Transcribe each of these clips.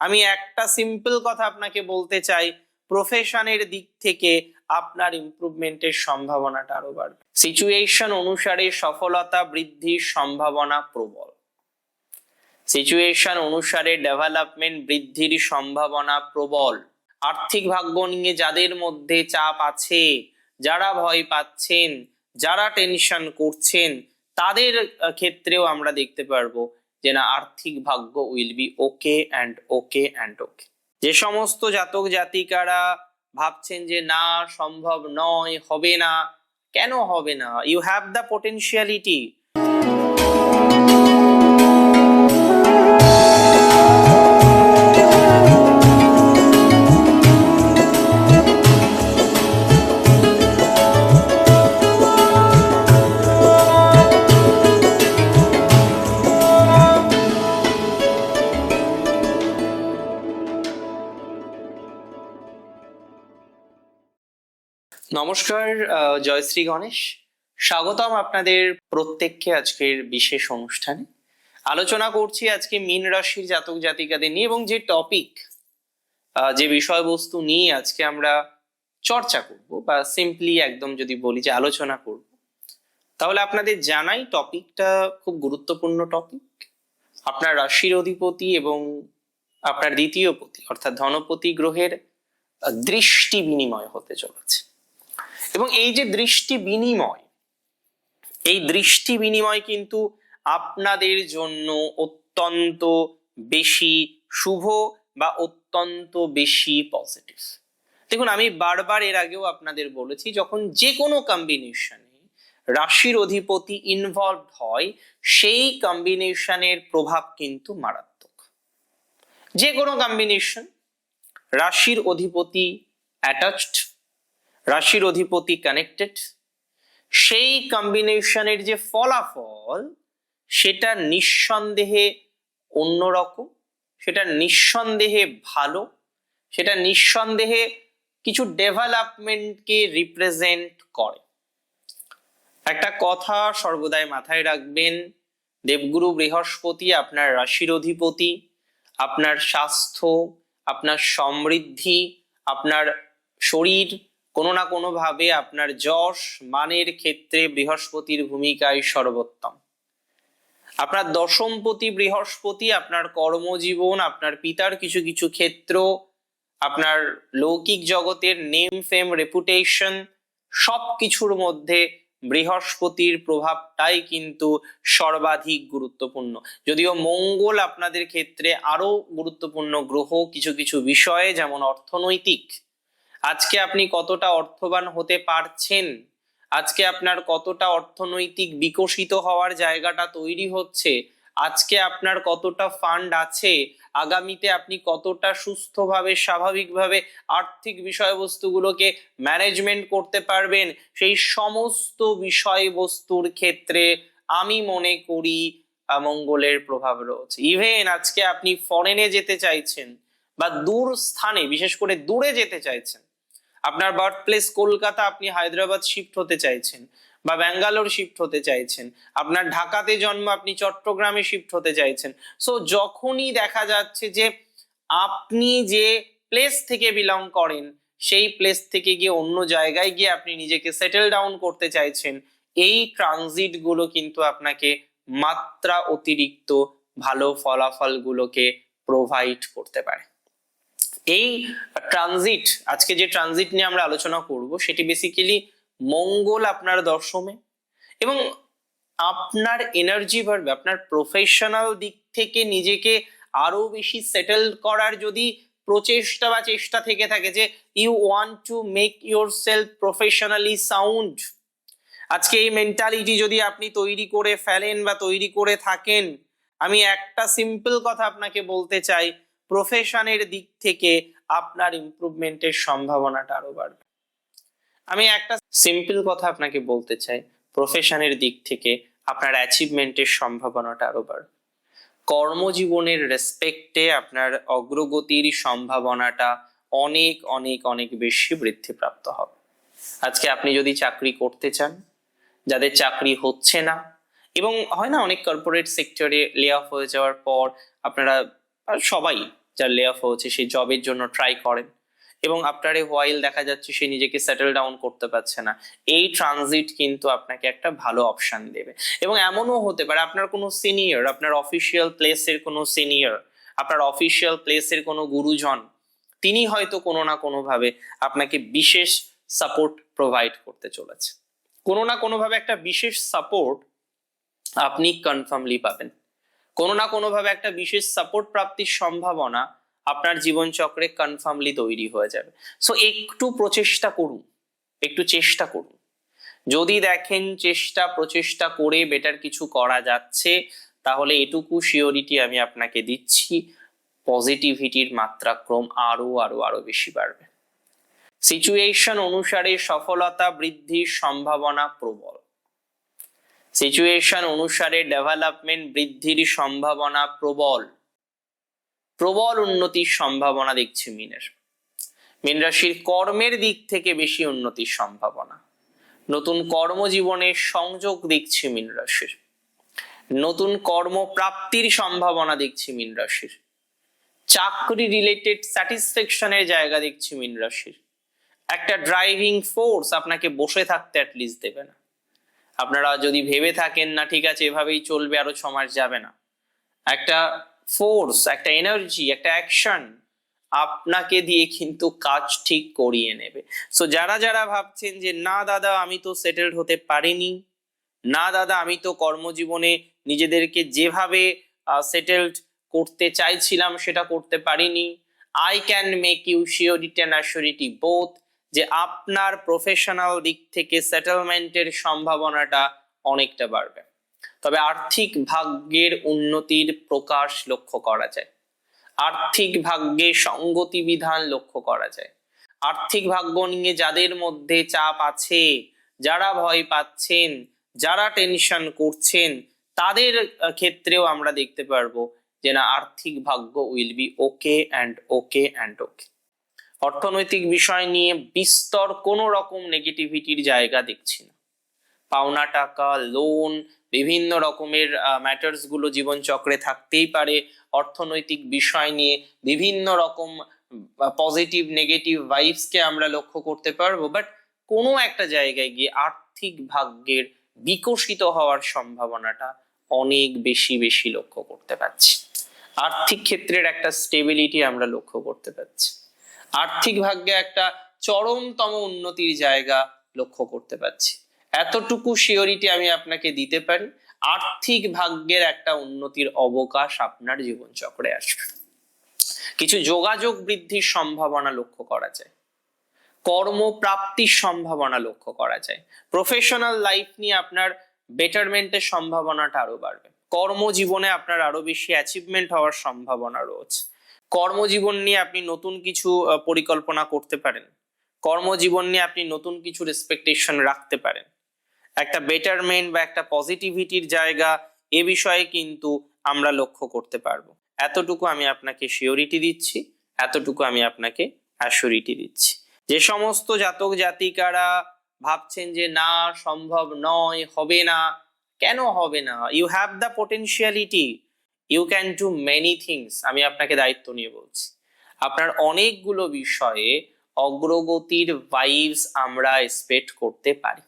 আমি একটা সিম্পল কথা আপনাকে বলতে চাই প্রফেশনের দিক থেকে আপনার ইমপ্রুভমেন্টের সম্ভাবনাটা আরও বাড়বে। সিচুয়েশন অনুসারে সফলতা বৃদ্ধির সম্ভাবনা প্রবল। সিচুয়েশন অনুসারে ডেভেলপমেন্ট বৃদ্ধির সম্ভাবনা প্রবল। আর্থিক ভাগ্য নিয়ে যাদের মধ্যে চাপ আছে, যারা ভয় পাচ্ছেন, যারা টেনশন করছেন, তাদের ক্ষেত্রেও আমরা দেখতে পারব যে না আর্থিক ভাগ্য will be okay and okay and okay যে সমস্ত জাতক জাতিকারা ভাবছেন যে না, সম্ভব নয়, হবে না। কেন হবে না? ইউ হ্যাভ দ্য পোটেনশিয়ালিটি নমস্কার জয়শ্রী গণেশ। স্বাগতম আপনাদের প্রত্যেককে আজকের বিশেষ অনুষ্ঠানে। আলোচনা করছি আজকে মীন রাশির জাতক জাতিকাদের নিয়ে এবং যে টপিক যে বিষয়বস্তু নিয়ে আজকে আমরা চর্চা করব বা সিম্পলি একদম যদি বলি যে আলোচনা করব। তাহলে আপনাদের জানাই টপিকটা খুব গুরুত্বপূর্ণ টপিক আপনার রাশির অধিপতি এবং আপনার দ্বিতীয় পতি, অর্থাৎ ধনপতি গ্রহের দৃষ্টি বিনিময় হতে চলেছে। এবং এই যে দৃষ্টি বিনিময়, এই দৃষ্টি বিনিময় কিন্তু আপনাদের জন্য অত্যন্ত বেশি শুভ বা অত্যন্ত বেশি পজিটিভ দেখুন, আমি বারবার এর আগেও আপনাদের বলেছি, যখন যে কোনো কম্বিনেশনে রাশির অধিপতি ইনভলভ হয়, সেই কম্বিনেশনের প্রভাব কিন্তু মারাত্মক। যে কোনো কম্বিনেশন রাশির অধিপতি অ্যাটাচড রাশির অধিপতি কানেক্টেড সেই কম্বিনেশনের যে ফলাফল, সেটা নিঃসন্দেহে অন্যরকম সেটা নিঃসন্দেহে ভালো, সেটা নিঃসন্দেহে কিছু ডেভেলপমেন্টকে রিপ্রেজেন্ট করে। একটা কথা সর্বদাই মাথায় রাখবেন, দেবগুরু বৃহস্পতি আপনার রাশির অধিপতি, আপনার স্বাস্থ্য, আপনার সমৃদ্ধি, আপনার শরীর কোনো না কোনো ভাবে আপনার যশ মানের ক্ষেত্রে বৃহস্পতির ভূমিকায় সর্বোত্তম। আপনার দশমপতি বৃহস্পতি, আপনার কর্মজীবন, আপনার পিতার কিছু কিছু ক্ষেত্র, আপনার লৌকিক জগতের নেম, ফেম রেপুটেশন সব কিছুর মধ্যে বৃহস্পতির প্রভাবটাই কিন্তু সর্বাধিক গুরুত্বপূর্ণ। যদিও মঙ্গল আপনাদের ক্ষেত্রে আরও গুরুত্বপূর্ণ গ্রহ কিছু কিছু বিষয়ে, যেমন অর্থনৈতিক আজকে আপনি কতটা অর্থবান হতে পারছেন? আজকে আপনার কতটা অর্থনৈতিক বিকশিত হওয়ার জায়গাটা তৈরি হচ্ছে? আজকে আপনার কতটা ফান্ড আছে? আগামীতে আপনি কতটা সুস্থভাবে, স্বাভাবিকভাবে আর্থিক বিষয়বস্তুগুলোকে ম্যানেজমেন্ট করতে পারবেন? সেই সমস্ত বিষয়বস্তুর ক্ষেত্রে আমি মনে করি মঙ্গলের প্রভাব রয়েছে। ইভেন আজকে আপনি ফরেনে যেতে চাইছেন বা দূর স্থানে, বিশেষ করে দূরে যেতে চাইছেন আপনার বার্থ প্লেস কলকাতা আপনি হায়দ্রাবাদ শিফট হতে চাইছেন বা ব্যাঙ্গালোর শিফট হতে চাইছেন, আপনার ঢাকাতে জন্ম আপনি চট্টগ্রামে শিফট হতে চাইছেন। সো যখনই দেখা যাচ্ছে যে আপনি যে প্লেস থেকে বিলং করেন, সেই প্লেস থেকে গিয়ে অন্য জায়গায় গিয়ে আপনি নিজেকে সেটেল ডাউন করতে চাইছেন, এই ট্রানজিটগুলো কিন্তু আপনাকে মাত্রা অতিরিক্ত ভালো ফলাফলগুলোকে প্রোভাইড করতে পারে। এই ট্রানজিট আজকে যে ট্রানজিট নিয়ে আমরা আলোচনা করব, সেটি বেসিক্যালি মঙ্গল আপনার দশমে এবং আপনার এনার্জি বাড়বে আপনার প্রফেশনাল দিক থেকে নিজেকে আরও বেশি সেটেল করার যদি প্রচেষ্টা বা চেষ্টা থেকে থাকে যে you want to make yourself professionally sound আজকে এই মেন্টালিটি যদি আপনি তৈরি করে ফেলেন বা তৈরি করে থাকেন, আমি একটা সিম্পল কথা আপনাকে বলতে চাই প্রফেশনের দিক থেকে আপনার ইমপ্রুভমেন্টের সম্ভাবনাটা আরও বাড়বে। আমি একটা সিম্পল কথা আপনাকে বলতে চাই। প্রফেশনের দিক থেকে আপনার অ্যাচিভমেন্টের সম্ভাবনাটা আরও বাড়বে। কর্মজীবনের রেসপেক্টে আপনার অগ্রগতির সম্ভাবনাটা অনেক অনেক অনেক বেশি বৃদ্ধিপ্রাপ্ত হবে। আজকে আপনি যদি চাকরি করতে চান, যাদের চাকরি হচ্ছে না, এবং হয় না, অনেক কর্পোরেট সেক্টরে লে অফ হয়ে যাওয়ার পর আপনারা, সবাই যার লে অফ হচ্ছে সেই জবের জন্য ট্রাই করেন। এবং আফটার এ হোয়াইল দেখা যাচ্ছে সে নিজেকে সেটেল ডাউন করতে পারছে না। এই ট্রানজিট কিন্তু আপনাকে একটা ভালো অপশন দেবে। এবং এমনও হতে পারে, আপনার কোনো সিনিয়র আপনার অফিসিয়াল প্লেসের কোনো সিনিয়র আপনার অফিসিয়াল প্লেসের কোনো গুরুজন, তিনি হয়তো কোনো না কোনোভাবে আপনাকে বিশেষ সাপোর্ট প্রোভাইড করতে চলেছে। কোনো না কোনোভাবে একটা বিশেষ সাপোর্ট আপনি কনফার্মলি পাবেন। কোনো না কোনোভাবে একটা বিশেষ সাপোর্ট প্রাপ্তির সম্ভাবনা আপনার জীবনচক্রে কনফার্মলি তৈরি হয়ে যাবে। সো একটু প্রচেষ্টা করুন, একটু চেষ্টা করুন। যদি দেখেন চেষ্টা, প্রচেষ্টা করে বেটার কিছু করা যাচ্ছে, তাহলে এটুকু শিওরিটি আমি আপনাকে দিচ্ছি পজিটিভিটির মাত্রাক্রম আরও আরও আরও বেশি বাড়বে। সিচুয়েশন অনুসারে সফলতা বৃদ্ধির সম্ভাবনা প্রবল। সিচুয়েশন অনুসারে ডেভেলপমেন্ট বৃদ্ধির সম্ভাবনা প্রবল। প্রবল উন্নতির সম্ভাবনা দেখছি মিনের। মিন রাশির কর্মের দিক থেকে বেশি উন্নতির সম্ভাবনা। নতুন কর্মজীবনের সংযোগ দেখছি মিন রাশির। নতুন কর্মপ্রাপ্তির সম্ভাবনা দেখছি মিন রাশির। চাকরি রিলেটেড স্যাটিসফ্যাকশনের জায়গা দেখছি মিন রাশির। একটা ড্রাইভিং ফোর্স আপনাকে বসে থাকতে অ্যাটলিস্ট দেবে না। আপনারা যদি ভেবে থাকেন না, ঠিক আছে, এভাবেই চলবে, আরও ছ মাস যাবে না। একটা ফোর্স একটা এনার্জি একটা অ্যাকশন আপনাকে দিয়ে কিন্তু কাজ ঠিক করিয়ে নেবে। সো যারা যারা ভাবছেন যে, না, দাদা, আমি তো সেটেলড হতে পারিনি। না, দাদা, আমি তো কর্মজীবনে নিজেদেরকে যেভাবে সেটেলড করতে চাইছিলাম, সেটা করতে পারিনি। I can make you surety and assurity both যে আপনার প্রফেশনাল দিক থেকে সেটেলমেন্টের সম্ভাবনাটা অনেকটা বাড়বে। তবে আর্থিক ভাগ্যের উন্নতির প্রকাশ লক্ষ্য করা যায়। আর্থিক ভাগ্যে সঙ্গতি বিধান লক্ষ্য করা যায়। আর্থিক ভাগ্য নিয়ে যাদের মধ্যে চাপ আছে, যারা ভয় পাচ্ছেন, যারা টেনশন করছেন, তাদের ক্ষেত্রেও আমরা দেখতে পারব যে না, আর্থিক ভাগ্য will be okay and okay and okay অর্থনৈতিক বিষয় নিয়ে বিস্তর কোনো রকম নেগেটিভিটির জায়গা দেখছি না। পাওনা টাকা লোন বিভিন্ন রকমের ম্যাটার্সগুলো জীবন চক্রে থাকতেই পারে। অর্থনৈতিক বিষয় নিয়ে বিভিন্ন রকম পজিটিভ নেগেটিভ ভাইবসকে আমরা লক্ষ্য করতে পারব। বাট কোনো একটা জায়গায় গিয়ে আর্থিক ভাগ্যের বিকশিত হওয়ার সম্ভাবনাটা অনেক বেশি বেশি লক্ষ্য করতে পারছি। আর্থিক ক্ষেত্রের একটা স্টেবিলিটি আমরা লক্ষ্য করতে পারছি। আর্থিক ভাগ্যে একটা চরমতম উন্নতির জায়গা লক্ষ্য করতে পারছি। এতটুকু শিওরিটি আমি আপনাকে দিতে পারি, আর্থিক ভাগ্যের একটা উন্নতির অবকাশ আপনার জীবন চক্রে আসবে। কিছু যোগাযোগ বৃদ্ধির সম্ভাবনা লক্ষ্য করা যায়। কর্মপ্রাপ্তির সম্ভাবনা লক্ষ্য করা যায়। প্রফেশনাল লাইফ নিয়ে আপনার বেটারমেন্টের সম্ভাবনাটা আরও বাড়বে। কর্মজীবনে আপনার আরও বেশি অ্যাচিভমেন্ট হওয়ার সম্ভাবনা রয়েছে। কর্মজীবন নিয়ে আপনি নতুন কিছু পরিকল্পনা করতে পারেন। কর্মজীবন নিয়ে আপনি নতুন কিছু রেসপেকটেশন রাখতে পারেন। একটা বেটারমেন্ট বা একটা পজিটিভিটির জায়গা এ বিষয়ে কিন্তু আমরা লক্ষ্য করতে পারব। এতটুকু আমি আপনাকে শিওরিটি দিচ্ছি, এতটুকু আমি আপনাকে অ্যাসিওরিটি দিচ্ছি। যে সমস্ত জাতক জাতিকারা ভাবছেন যে, না, সম্ভব নয়, হবে না। কেন হবে না? You have the potentiality you can do many things আমি আপনাকে দায়িত্ব নিয়ে বলছি। আপনার অনেকগুলো বিষয়ে অগ্রগতির ভাইবস আমরা এক্সপেক্ট করতে পারি।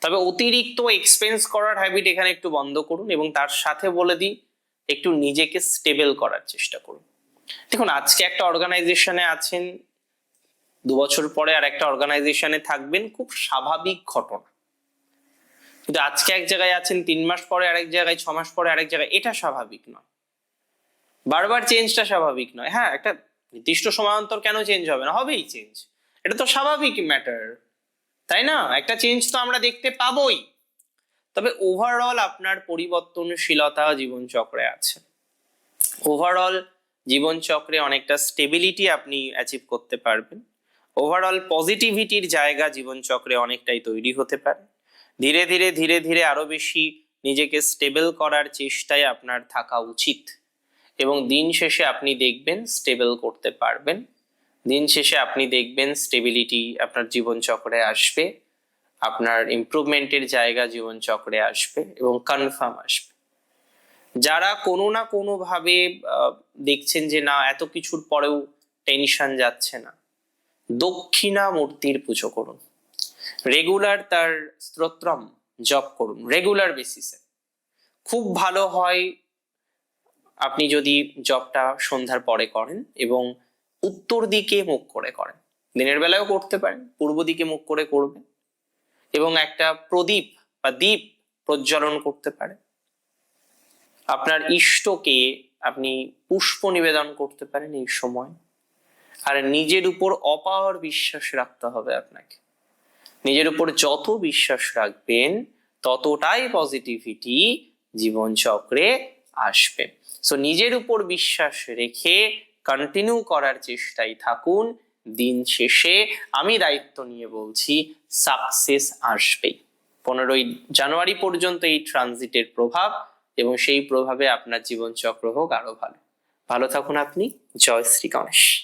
তবে অতিরিক্ত এক্সপেন্স করার হ্যাবিট এখানে একটু বন্ধ করুন এবং তার সাথে বলে দিই, একটু নিজেকে স্টেবল করার চেষ্টা করুন। দেখুন, আজকে একটা অর্গানাইজেশনে আছেন, দু বছর পরে আর একটা অর্গানাইজেশনে থাকবেন, খুব স্বাভাবিক ঘটনা। কিন্তু আজকে এক জায়গায় আছেন, তিন মাস পরে আরেক জায়গায়, ছ মাস পরে আরেক জায়গায়, এটা স্বাভাবিক নয়। বারবার চেঞ্জটা স্বাভাবিক নয়। হ্যাঁ একটা নির্দিষ্ট সময় অন্তর কেন চেঞ্জ হবে না? হবেই চেঞ্জ এটা তো স্বাভাবিক ম্যাটার তাই না? একটা চেঞ্জ তো আমরা দেখতে পাবোই। তবে ওভারঅল আপনার পরিবর্তনশীলতা জীবনচক্রে আছে। ওভারঅল জীবনচক্রে অনেকটা স্টেবিলিটি আপনি অ্যাচিভ করতে পারবেন। ওভারঅল পজিটিভিটির জায়গা জীবনচক্রে অনেকটাই তৈরি হতে পারে। ধীরে ধীরে ধীরে ধীরে আরও বেশি নিজেকে স্টেবল করার চেষ্টায় আপনার থাকা উচিত। এবং দিন শেষে আপনি দেখবেন স্টেবল করতে পারবেন। দিন শেষে আপনি দেখবেন স্টেবিলিটি আপনার জীবনচক্রে আসবে। আপনার ইমপ্রুভমেন্টের জায়গা জীবনচক্রে আসবে এবং কনফার্ম আসবে। যারা কোনো না কোনো ভাবে দেখছেন যে না, এত কিছুর পরেও টেনশন যাচ্ছে না দক্ষিণা মূর্তির পুজো করুন। রেগুলার তার স্তোত্রম জপ করুন রেগুলার বেসিসে খুব ভালো হয় আপনি যদি জবটা সন্ধ্যার পরে করেন এবং উত্তর দিকে মুখ করে করেন। দিনের বেলায়ও করতে পারেন, পূর্ব দিকে মুখ করে করবেন এবং একটা প্রদীপ বা দ্বীপ প্রজ্বলন করতে পারেন। আপনার ইষ্টকে আপনি পুষ্প নিবেদন করতে পারেন এই সময়। আর নিজের উপর অপার বিশ্বাস রাখতে হবে আপনাকে। নিজের উপর যত বিশ্বাস রাখবেন, ততটাই পজিটিভিটি জীবন চক্রে আসবে। সো নিজের উপর বিশ্বাস রেখে কন্টিনিউ করার চেষ্টায় থাকুন। দিন শেষে আমি দায়িত্ব নিয়ে বলছি সাকসেস আসবেই। পনেরোই জানুয়ারি পর্যন্ত এই ট্রানজিটের প্রভাব এবং সেই প্রভাবে আপনার জীবন চক্র হোক আরও ভালো। ভালো থাকুন আপনি। জয় শ্রী গণেশ।